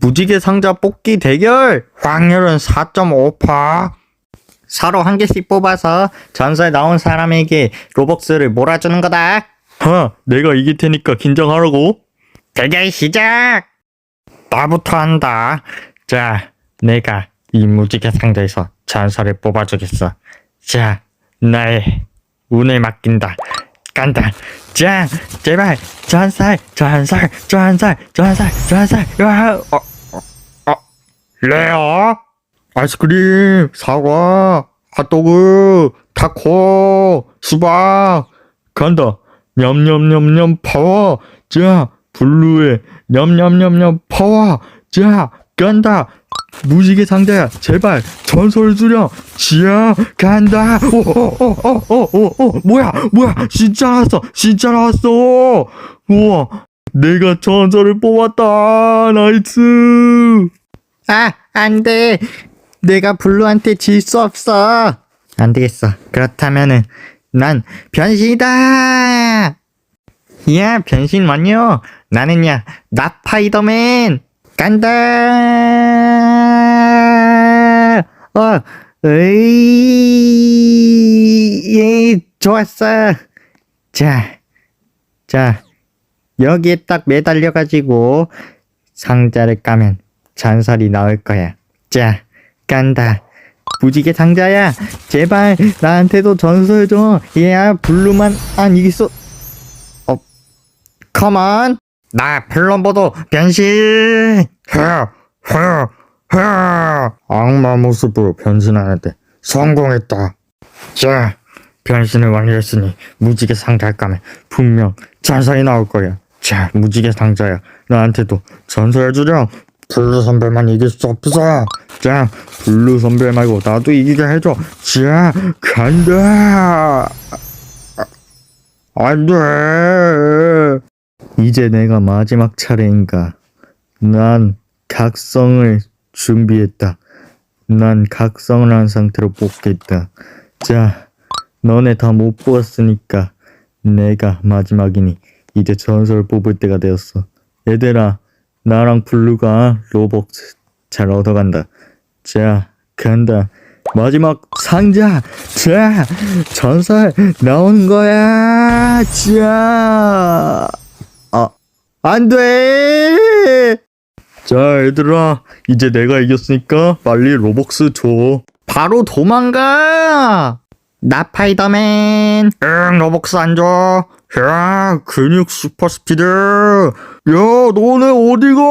무지개 상자 뽑기 대결 확률은 4.5%. 서로 한 개씩 뽑아서 전설 나온 사람에게 로벅스를 몰아주는 거다. 하, 내가 이길 테니까 긴장하라고. 대결 시작! 나부터 한다. 자, 내가 이 무지개 상자에서 전설을 뽑아주겠어. 자, 나의 운을 맡긴다. 간다. 자, 제발 전설, 전설, 전설, 전설, 전설. 야, 어, 어, 어, 레어, 아이스크림, 사과, 핫도그, 타코, 수박. 간다. 냠냠냠냠 파워. 자, 블루에 냠냠냠냠 파워. 자, 간다. 무지개 상자야, 제발 전설 수령. 지야, 간다. 오오 오 오 오 오 뭐야, 뭐야, 진짜 나왔어, 진짜 나왔어. 우와, 내가 전설을 뽑았다. 나이스. 아, 안 돼. 내가 블루한테 질 수 없어. 안 되겠어. 그렇다면은 난 변신이다. 야, 변신 완료. 나는야, 나파이더맨. 간다. 어, 으이, 예, 좋았어. 자, 자, 여기에 딱 매달려가지고 상자를 까면 전설이 나올 거야. 자, 간다. 무지개 상자야, 제발 나한테도 전설 줘. 얘야, 블루만 안 이겼어. 어, 컴온. 나 플럼버도 변신. 헤, 헤, 헤. 악마 모습으로 변신하는데 성공했다. 자, 변신을 완료했으니 무지개 상자를 까면 분명 전설이 나올 거야. 자, 무지개 상자야. 나한테도 전설 주렴. 블루 선배만 이길 수 없어. 자, 블루 선배 말고 나도 이기게 해줘. 자, 간다. 안 돼. 이제 내가 마지막 차례인가. 난 각성을 준비했다. 난 각성을 한 상태로 뽑겠다. 자, 너네 다 못 뽑았으니까 내가 마지막이니 이제 전설 뽑을 때가 되었어. 얘들아, 나랑 블루가 로벅스 잘 얻어간다. 자, 간다. 마지막 상자. 자, 전설 나오는 거야. 자, 아, 안 돼. 자, 얘들아, 이제 내가 이겼으니까 빨리 로벅스 줘. 바로 도망가. 나파이더맨. 응, 로벅스 안 줘. 야, 근육 슈퍼 스피드. 야, 너네 어디가?